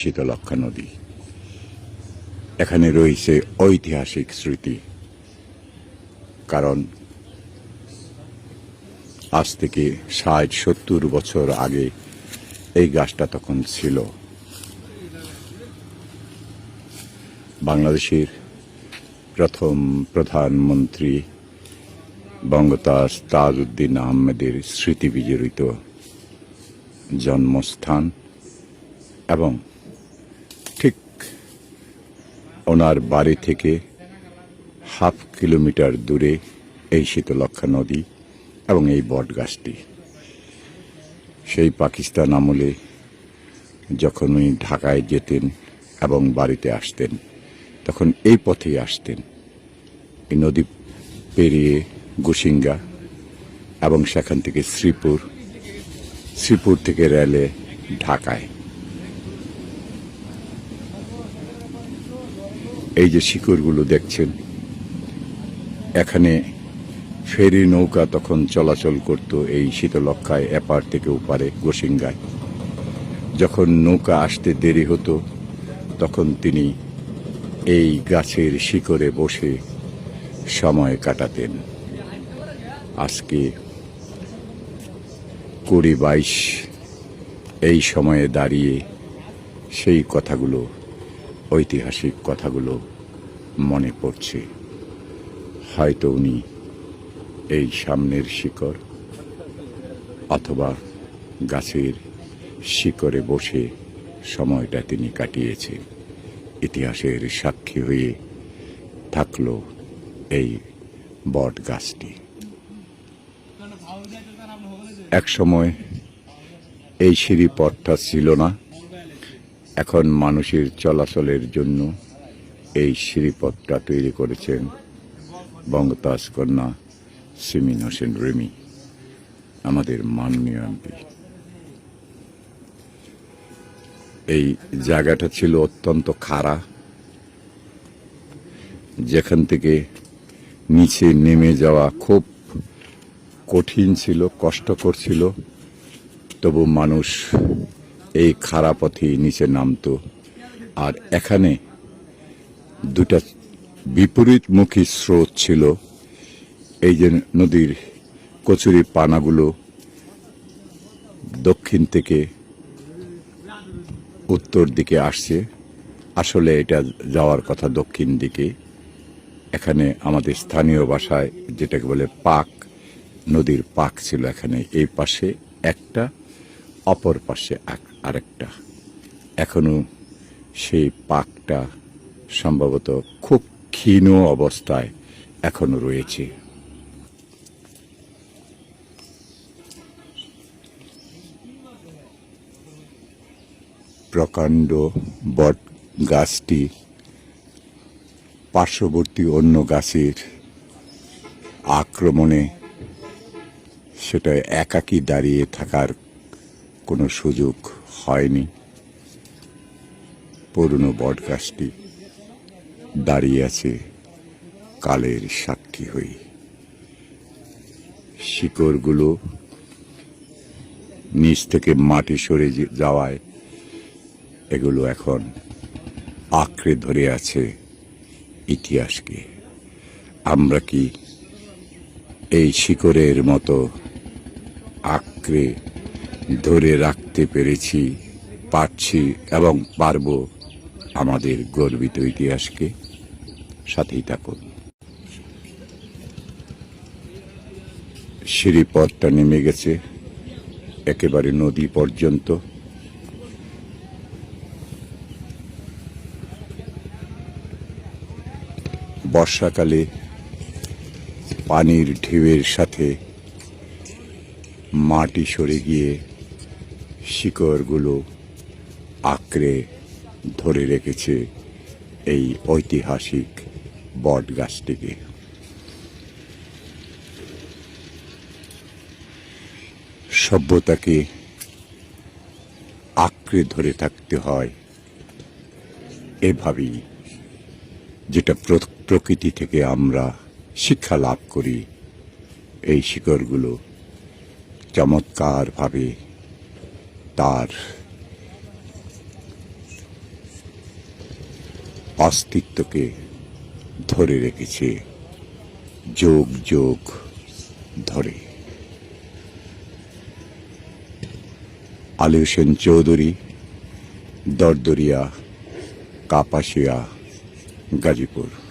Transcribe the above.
শীতলক্ষা নদী। এখানে রয়েছে ঐতিহাসিক স্মৃতি। কারণ আজ থেকে ষাট সত্তর বছর আগে এই গাছটা তখন ছিল। বাংলাদেশের প্রথম প্রধানমন্ত্রী বঙ্গতাজ তাজউদ্দিন আহমেদের স্মৃতি বিজড়িত জন্মস্থান এবং ওনার বাড়ি থেকে হাফ কিলোমিটার দূরে এই শীতলক্ষা নদী এবং এই বট গাছটি সেই পাকিস্তান আমলে যখন উনি ঢাকায় যেতেন এবং বাড়িতে আসতেন, তখন এই পথেই আসতেন। এই নদী পেরিয়ে গুসিঙ্গা এবং সেখান থেকে শ্রীপুর শ্রীপুর থেকে রেলে ঢাকায়। এই যে শিকড়গুলো দেখছেন, এখানে ফেরি নৌকা তখন চলাচল করত এই শীতলক্ষায় এপার থেকে ওপারে গোসিঙ্গায় যখন নৌকা আসতে দেরি হতো, তখন তিনি এই গাছের শিকড়ে বসে সময় কাটাতেন। আজকে কুড়ি বাইশ এই সময়ে দাঁড়িয়ে সেই কথাগুলো ঐতিহাসিক কথাগুলো মনে পড়ছে। হয়তো উনি এই সামনের শিকড় অথবা গাছের শিকড়ে বসে সময়টা তিনি কাটিয়েছে। ইতিহাসের সাক্ষী হয়ে থাকল এই বট গাছটি। এক সময় এই সিঁড়ি পথটা ছিল না। এখন মানুষের চলাচলের জন্য এই সিঁড়িপথটা তৈরি করেছেন বঙ্গতাজ কন্যা সিমিন হোসেন রেমি, আমাদের মাননীয় এমপি। এই জায়গাটা ছিল অত্যন্ত খাড়া। যেখান থেকে নিচে নেমে যাওয়া খুব কঠিন ছিল, কষ্টকর ছিল। তবু মানুষ এই খারাপ পথে নিচে নামতো। আর এখানে দুটা বিপরীতমুখী স্রোত ছিল। এই যে নদীর কচুরি পানাগুলো দক্ষিণ থেকে উত্তর দিকে আসছে। আসলে এটা যাওয়ার কথা দক্ষিণ দিকে। এখানে আমাদের স্থানীয় ভাষায় যেটাকে বলে পাক, নদীর পাক ছিল এখানে। এই পাশে একটা, অপর পাশে এক- আরেকটা। এখনও সেই পাকটা সম্ভবত খুব ক্ষীণ অবস্থায় এখনও রয়েছে। প্রকাণ্ড বট গাছটি পার্শ্ববর্তী অন্য গাছের আক্রমণে সেটা একাকী দাঁড়িয়ে থাকার কোনো সুযোগ হয়নি। পুরনো বট গাছটি দাঁড়িয়ে আছে কালের সাক্ষী হয়ে। শিকড়গুলো নিচ থেকে মাটি সরে যাওয়ায় এগুলো এখন আঁকড়ে ধরে আছে ইতিহাসকে। আমরা কি এই শিকড়ের মতো আঁকড়ে ধরে রাখতে পেরেছি, পারছি এবং পারব আমাদের গর্বিত ইতিহাসকে সাথেই থাকুন। সিঁড়িপথটা নেমে গেছে, একেবারে নদী পর্যন্ত। বর্ষাকালে পানির ঢেউয়ের সাথে মাটি সরে গিয়ে শিকড়গুলো আঁকড়ে ধরে রেখেছে এই ঐতিহাসিক বট গাছটিকে সভ্যতাকে আঁকড়ে ধরে থাকতে হয় এভাবেই, যেটা প্র- প্রকৃতি থেকে আমরা শিক্ষা লাভ করি। এই শিকড়গুলো চমৎকারভাবে তার অস্তিত্বকে ধরে রেখেছে যোগ যোগ ধরে। আলী হোসেন চৌধুরী দরদরিয়া কাপাসিয়া গাজীপুর।